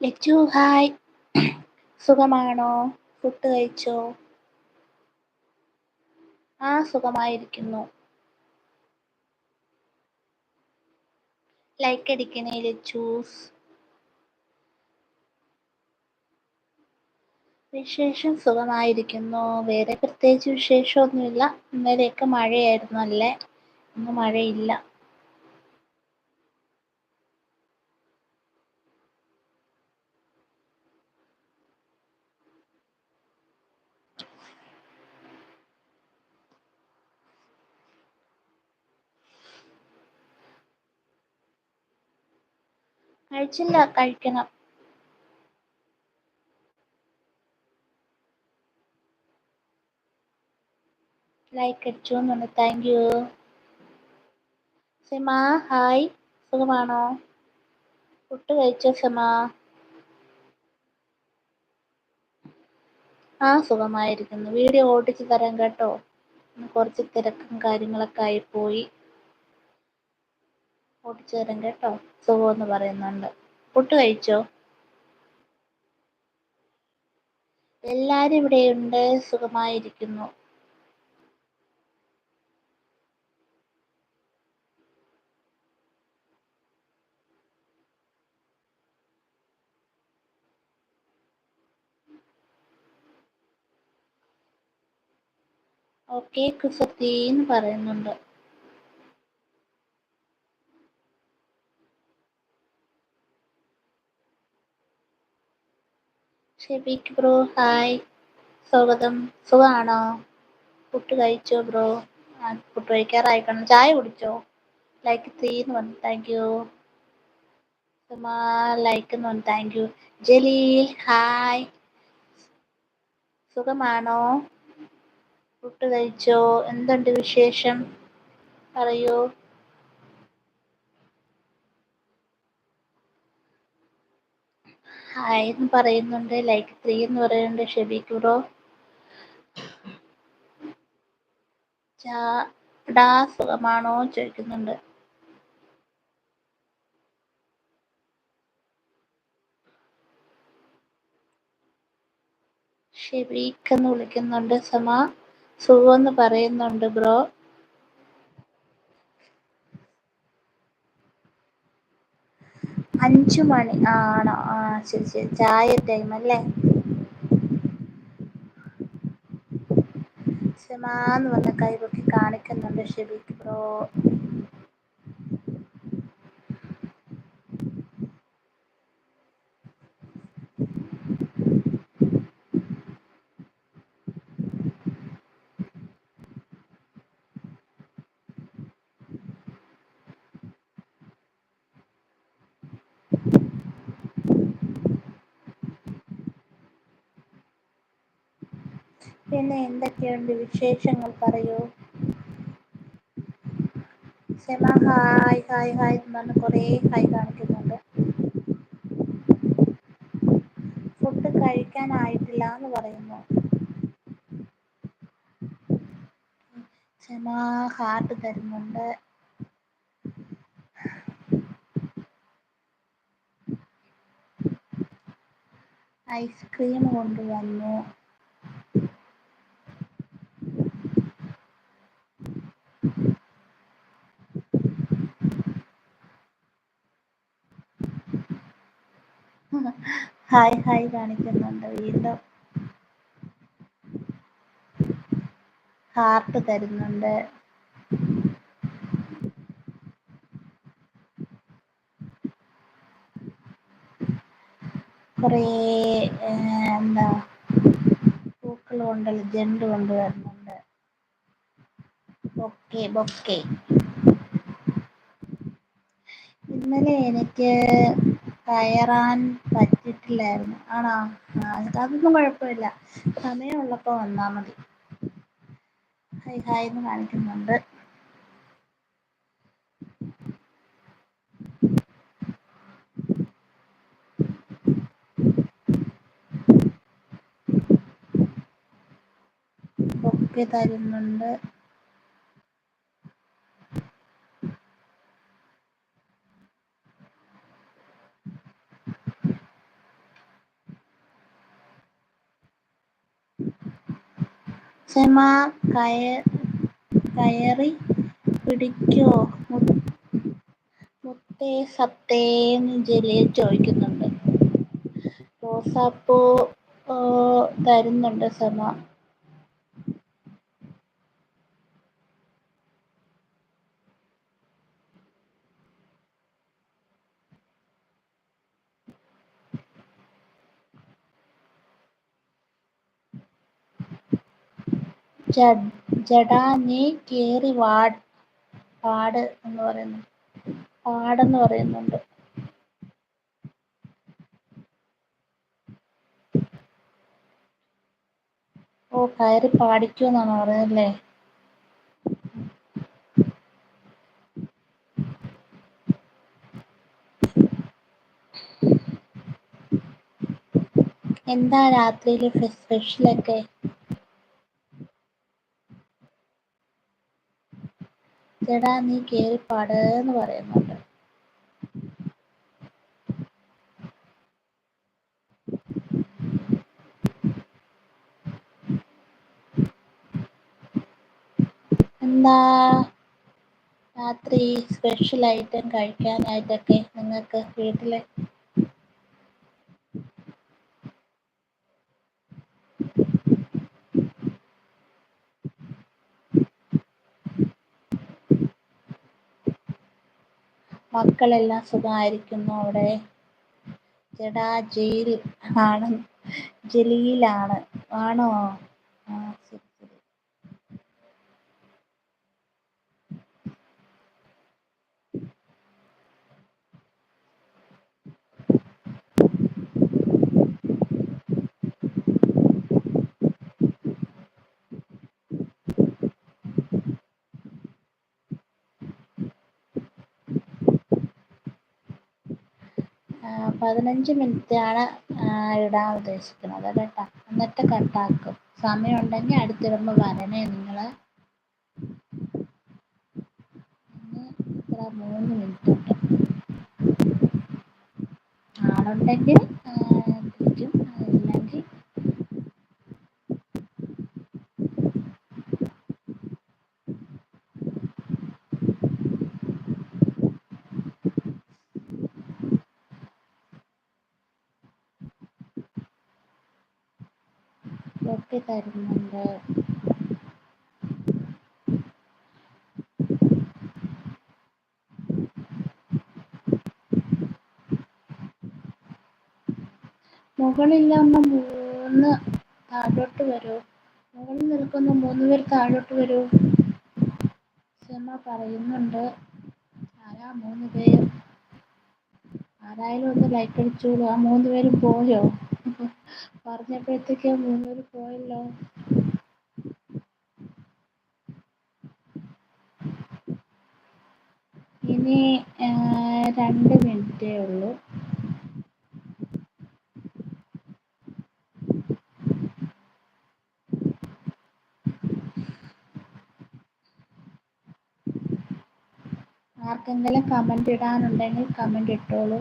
Lachu hi സുഖമാണോ? Food കഴിച്ചോ? ആ സുഖമായിരിക്കുന്നു. ലൈക്ക് അടിക്കണേ ലച്ചൂസ് വിശേഷം സുഖമായിരിക്കുന്നു. വേറെ പ്രത്യേകിച്ച് വിശേഷമൊന്നുമില്ല. ഇന്നലെയൊക്കെ മഴയായിരുന്നു അല്ലേ? ഇന്ന് മഴയില്ല. കഴിച്ചില്ല കഴിക്കണം. ലൈക്ക് അടിച്ചോന്ന് താങ്ക് യു സിമ ഹായ്. സുഖമാണോ? ഫുഡ് കഴിച്ചോ സിമ? ആ സുഖമായിരിക്കുന്നു. വീഡിയോ ഓടിച്ച് തരാം കേട്ടോ. കുറച്ച് തിരക്കും കാര്യങ്ങളൊക്കെ ആയി പോയി ഓടിച്ചു തരാം കേട്ടോ. സുഖമെന്ന് പറയുന്നുണ്ട്. ഫുഡ് കഴിച്ചോ? എല്ലാരും ഇവിടെയുണ്ട്. സുഖമായിരിക്കുന്നു. ഓക്കെ കുസൃതീന്ന് പറയുന്നുണ്ട്. ഷെബീക്ക് ബ്രോ. ഹായ്. സ്വാഗതം. സുഖാണോ? ഫുഡ് കഴിച്ചോ ബ്രോ? ഫുഡ് കഴിക്കാറായിക്കണം ചായ കുടിച്ചോ? ലൈക്ക് ത്രീന്ന് പറഞ്ഞു. താങ്ക് യു സുമാ ലൈക്ക് എന്ന് പറഞ്ഞു. താങ്ക് യു ജലീൽ ഹായ് സുഖമാണോ? ഫുഡ് കഴിച്ചോ? എന്തുണ്ട് വിശേഷം? പറയൂ. ഹായ്ന്ന് പറയുന്നുണ്ട്. ലൈക്ക് ത്രീ എന്ന് പറയുന്നുണ്ട്. ഷെബീക്ക് ബ്രോ ചാ സുഖമാണോ ചോദിക്കുന്നുണ്ട്. ഷെബീക്ക് എന്ന് വിളിക്കുന്നുണ്ട്. സമ സുഖം എന്ന് പറയുന്നുണ്ട് ബ്രോ അഞ്ചു മണി. ആണോ? ആ ശരി ശരി. ചായ ടൈം അല്ലേ? ക്ഷമാന്ന് വന്ന കൈ പൊക്കി കാണിക്കുന്നുണ്ട് ഷെബിക്ക് ബ്രോ. പിന്നെ എന്തൊക്കെയുണ്ട് വിശേഷങ്ങൾ പറയൂ. സെമ ഹായ് ഹായ് ഹായ് എന്ന് പറഞ്ഞ് കൊറേ ഹായ് കാണിക്കുന്നുണ്ട്. ഫുഡ് കഴിക്കാനായിട്ടില്ലാന്ന് പറയുന്നു. സെമ ഹാർട്ട് തരുന്നുണ്ട്. ഐസ്ക്രീം കൊണ്ടുവന്നു. ഹായ് ഹായ് കാണിക്കുന്നുണ്ട്. വീണ്ടും ഹാർട്ട് തരുന്നുണ്ട്. കുറേ എന്താ പൂക്കൾ കൊണ്ടല്ല ജെണ്ട് കൊണ്ട് വരുന്നുണ്ട് ബൊക്കെ ബൊക്കെ. ഇന്നലെ എനിക്ക് കയറാൻ പറ്റിട്ടില്ലായിരുന്നു. ആണോ? അതൊന്നും കുഴപ്പമില്ല. സമയമുള്ളപ്പോ വന്നാ മതി. ഹൈ ഹായ് എന്ന് കാണിക്കുന്നുണ്ട്. ബൊക്കെ തരുന്നുണ്ട്. കയ കയറി പിടിക്കോ? മുത്തേ സത്തേന്ന് ജലിയ ചോദിക്കുന്നുണ്ട്. റോസാപ്പൂ തരുന്നുണ്ട് സെമ. ജ ജഡാ നീ കേറി വാട് പാട് എന്ന് പറയുന്നു. പാടെന്ന് പറയുന്നുണ്ട്. ഓ കയറി പാടിക്കോന്നാണോ പറയുന്നല്ലേ എന്താ രാത്രിയിൽ സ്പെഷ്യലൊക്കെ ജടാ നീ കേറി പാടെന്ന് പറയുന്നുണ്ട്. എന്താ? രാത്രി സ്പെഷ്യൽ ഐറ്റം കഴിക്കാനായിട്ടൊക്കെ നിങ്ങൾക്ക് വീട്ടിൽ മക്കളെല്ലാം സുഖമായിരിക്കുന്നു അവിടെ. ചേട്ടാ ജയിൽ ആണ്. ജലീലാണ്. ആണോ? ആ ശരി ശരി പതിനഞ്ച് മിനിറ്റാണ് ഇടാൻ ഉദ്ദേശിക്കുന്നത്. കേട്ടോ എന്നിട്ട് കട്ടാക്കും സമയം ഉണ്ടെങ്കിൽ അടുത്തിടുമ്പോൾ വരണേ നിങ്ങൾ ഇത്ര മൂന്ന് മിനിറ്റ് ഉണ്ട്. ആളുണ്ടെങ്കിൽ തിരിക്കും ഇല്ലെങ്കിൽ വെട്ടി തരുന്നുണ്ട്. മുകളിലുള്ള മൂന്ന് താഴോട്ട് വരൂ. മുകളിൽ നിൽക്കുന്ന മൂന്ന് പേർ താഴോട്ട് വരൂ. ക്ഷമ പറയുന്നുണ്ട്. ആരാ മൂന്ന് പേർ ആരായാലും ഒന്ന് ലൈക്ക് അടിച്ചോളൂ. ആ മൂന്ന് പേരും പോയോ? പറഞ്ഞപ്പോഴത്തേക്ക് മൂന്നൂർ പോയല്ലോ. ഇനി രണ്ട് മിനിറ്റേ ഉള്ളൂ. ആർക്കെങ്കിലും കമന്റ് ഇടാനുണ്ടെങ്കിൽ കമന്റ് ഇട്ടോളൂ.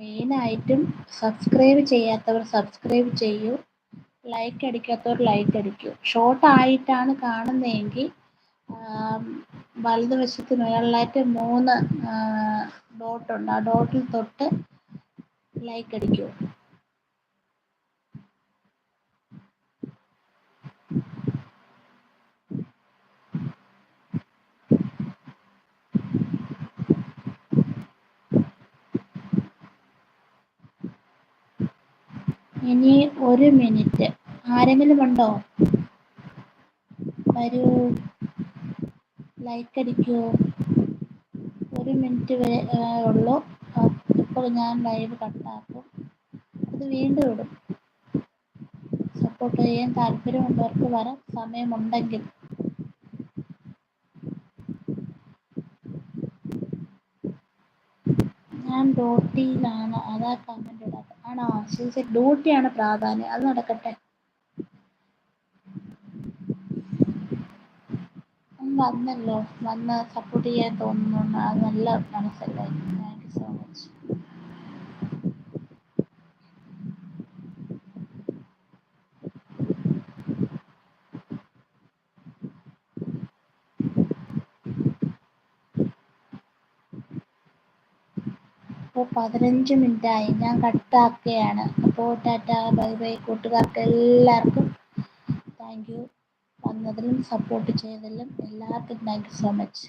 മെയിനായിട്ടും സബ്സ്ക്രൈബ് ചെയ്യാത്തവർ സബ്സ്ക്രൈബ് ചെയ്യൂ. ലൈക്ക് അടിക്കാത്തവർ ലൈക്ക് അടിക്കൂ. ഷോർട്ട് ആയിട്ടാണ് കാണുന്നതെങ്കിൽ വലതുവശത്ത് മുകളിലായിട്ട് മൂന്ന് ഡോട്ടുണ്ട് ആ ഡോട്ടിൽ തൊട്ട് ലൈക്ക് അടിക്കൂ. ഇനി ഒരു മിനിറ്റ്. ആരെങ്കിലും ഉണ്ടോ? വരൂ. ലൈക്ക് അടിക്കൂ. ഒരു മിനിറ്റ് വരെ ഉള്ളൂ. ഇപ്പോൾ ഞാൻ ലൈവ് കട്ടാക്കും അത് വീണ്ടും ഇടും. സപ്പോർട്ട് ചെയ്യാൻ താല്പര്യമുള്ളവർക്ക് വരാം സമയമുണ്ടെങ്കിൽ. ഞാൻ ഡോട്ടിയിലാണ് അതാ കമന്റ് ഇടാത്തത് ആണോ? ശരി ശരി. ഡ്യൂട്ടിയാണ് പ്രാധാന്യം. അത് നടക്കട്ടെ. വന്നല്ലോ. വന്ന് സപ്പോർട്ട് ചെയ്യാൻ തോന്നുന്നു. അത് നല്ല മനസ്സല്ലേ? താങ്ക് യു സോ മച്ച് അപ്പോൾ പതിനഞ്ച് മിനിറ്റായി. ഞാൻ കട്ടാക്കുകയാണ് അപ്പോൾ ടാറ്റ ബൈ ബൈ കൂട്ടുകാർക്ക് എല്ലാവർക്കും താങ്ക് യു വന്നതിലും സപ്പോർട്ട് ചെയ്തതിലും എല്ലാവർക്കും താങ്ക് യു സോ മച്ച്